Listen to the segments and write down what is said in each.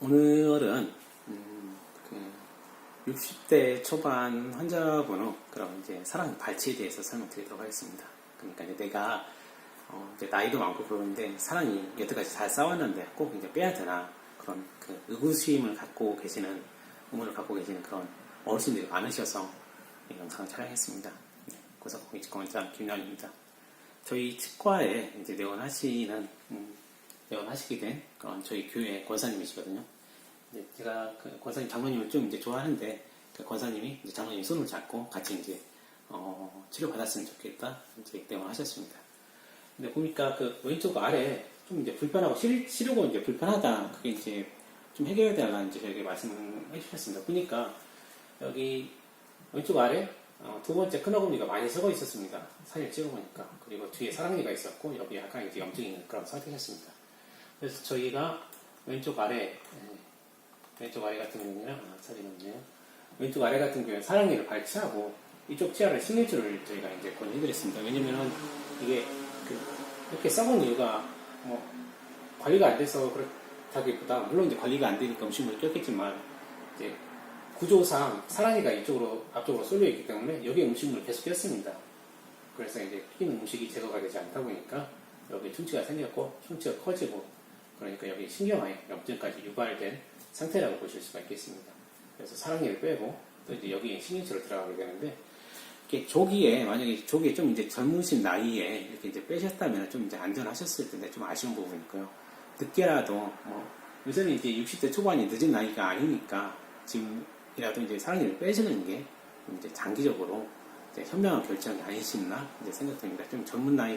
오늘은 음, 그 60대 초반 환자분의 그런 이제 사랑 발치에 대해서 설명드리도록 하겠습니다. 그러니까 이제 내가 어, 이제 나이도 많고 그러는데 사랑이 여태까지 잘 싸웠는데 꼭 이제 빼야 되나 그런 그 의구심을 갖고 계시는 의문을 갖고 계시는 그런 어르신들이 많으셔서 이 영상을 촬영했습니다. 네, 고사공익치과원장 김남입니다. 저희 치과에 이제 내원하시는 음, 내원하시게 된 그런 저희 교회 권사님이시거든요. 이제 제가 그 권사님 장로님을 좀 이제 좋아하는데 그 권사님이 이제 장로님 손을 잡고 같이 이제 어, 치료 받았으면 좋겠다 이제 내원하셨습니다. 근데 보니까 그 왼쪽 아래 좀 이제 불편하고 실, 시려고 이제 불편하다 그게 이제 좀 해결해야 되나 이제 저에게 말씀해 주셨습니다. 보니까 여기 왼쪽 아래 어, 두 번째 큰 어금니가 많이 썩어 있었습니다. 사진 찍어보니까 그리고 뒤에 사랑니가 있었고 여기 약간 이제 염증이 있는 그런 상태였습니다. 그래서 저희가 왼쪽 아래 예, 왼쪽 아래 같은 경우는 아, 사진 없네요. 왼쪽 아래 같은 경우는 사랑니를 발치하고 이쪽 치아를 신경줄을 저희가 이제 권유해드렸습니다. 왜냐면은 이게 그 이렇게 썩은 이유가 뭐 관리가 안 돼서 그렇다기보다 물론 이제 관리가 안 되니까 음식물이 꼈겠지만 이제 구조상 사랑니가 이쪽으로 앞쪽으로 쏠려 있기 때문에 여기 음식물을 계속 꼈습니다. 그래서 이제 낀 음식이 제거가 되지 않다 보니까 여기 충치가 생겼고 충치가 커지고 그러니까 여기 신경화에 염증까지 유발된 상태라고 보실 수가 있겠습니다. 그래서 사랑니를 빼고 또 이제 여기 신경치로 들어가게 되는데 이렇게 조기에 만약에 조기에 좀 이제 젊으신 나이에 이렇게 이제 빼셨다면 좀 이제 안전하셨을 텐데 좀 아쉬운 부분이 있고요. 늦게라도 뭐 요새는 이제 60대 초반이 늦은 나이가 아니니까 지금이라도 이제 사랑니를 빼시는 게 이제 장기적으로 이제 현명한 결정이 아니시나 이제 생각됩니다. 좀 젊은 나이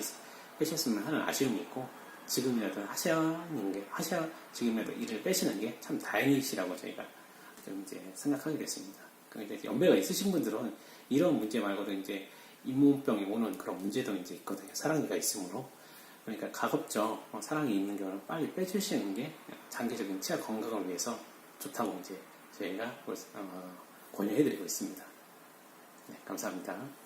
빼셨으면 하는 아쉬움이 있고 지금이라도 하시는 게 하셔 지금이라도 일을 빼시는 게 참 다행이시라고 저희가 좀 이제 생각하게 됐습니다. 그러니까 연배가 있으신 분들은 이런 문제 말고도 이제 잇몸병이 오는 그런 문제도 이제 있거든요. 사랑니가 있으므로. 그러니까 가급적 어, 사랑이 있는 경우는 빨리 빼주시는 게 장기적인 치아 건강을 위해서 좋다고 이제 저희가 어, 권유해드리고 있습니다. 네, 감사합니다.